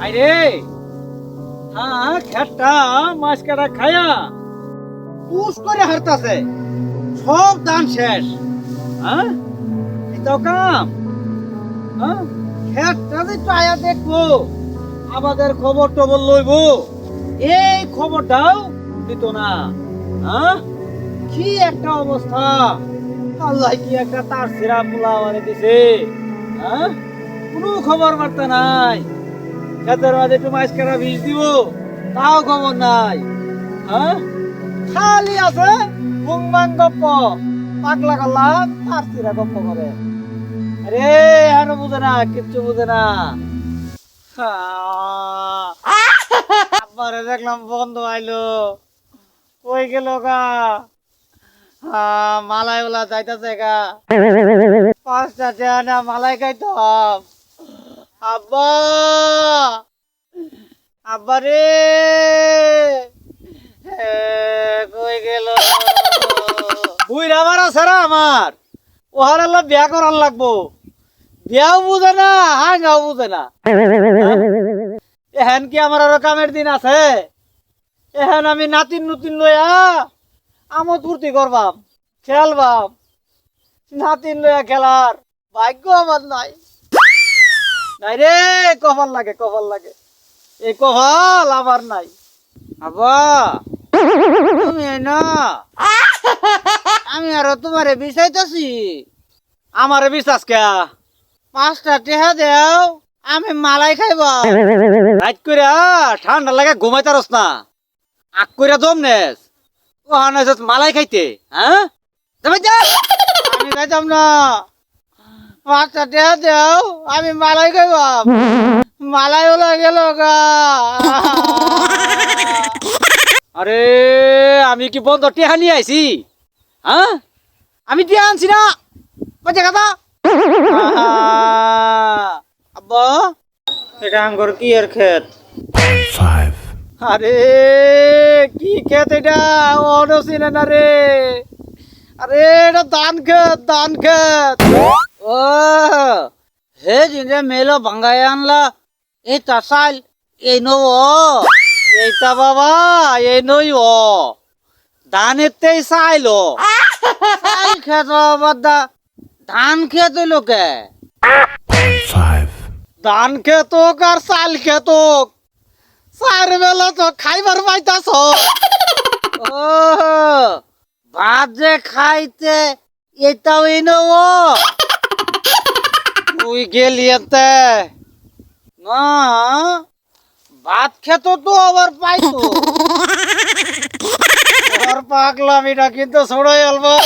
আরে হ্যাঁ খেটটা মাছ কাটা খায়া পুষ করে হারতাছে। সব দান শেষ। হ্যাঁ? এটাও কাম। হ্যাঁ? খেটটা যে আয়া দেখব, আমাদের খবর টবর লইব। এই খবরটাও দিত না। হ্যাঁ? কি একটা অবস্থা। আল্লাহ কি একটা তার সিরা পোলা মানে দিছে। হ্যাঁ? কোনো খবর বার্তা নাই। খেতের মাঝে একটু মাছ কাটা বীজ দিব। তাও খবর নাই। হ্যাঁ? খালি আছে বুংবাং গপ্প। পাগলা গল্লা তার সিরা গপ্প করে। আরে, আর বুঝে না, কিচ্ছু বুঝে না। আব্বারে দেখলাম বন্ধ আইলো। কই গেল গা? মালাই ওলা যাইতাছে গা। পাঁচটা মালাই খাইতাম আব্বা! আব্বা রে! কই গেল? বুইরা আমার আছে আমার। ওহার আল্লাহ বিয়া করার লাগবো। বিয়াও বুঝে না হাঙ্গাও বুঝে না। এহেন কি আমার আরও কামের দিন আছে? এহেন আমি নাতিন নুতিন লইয়া আমোদ ফুর্তি করবাম, খেলবাম। নাতিন লইয়া খেলার ভাগ্য আমার নাই। নাই রে, কপাল লাগে লাগে। আমার নাই। আবা তুমি না। আমি আরও তোমারে বিচাইতেছি আমারে বিশ্বাস কে? পাঁচটা টেহা দেও, আমি মালাই খাইবা। রাত করে ঠান্ডা লাগে ঘুমাইতারস না। আগ করে জমনেস ও হানাস মালাই খাইতে হ্যাঁ? আমি খাইতাম না। পাঁচটা টেহা দেও আমি মালাই খাইবা মালাই ওলা গেল গা। আরে আমি কি বন্ধ টেহা নিয়ে আইছি? হ্যাঁ? আমি টেহা আনছি না। বাজে কথা। আব্বা এটা কি এর ক্ষেত? আরে কি ক্ষেত এটা? অনসিনে না রে। আরে এটা ধান ক্ষেত ধান ক্ষেত। হে জিনে মেলো ভাঙ্গাই আনলা। এই তাসাইল এই নো এইটা বাবা এই নই ও। ধানেতেই চাইলো খেত বাদা ধান খেত লোকে ধান খেতক আর চাল খেতক চার বেলা তো খাইবার পাইতাছ। ও ভাত যে খাইতে এটাও এনো তুই গেলি এতে। না ভাত খেত তো আবার পাইতো। পাকলাম এটা কিন্তু ছোড়াই আলবা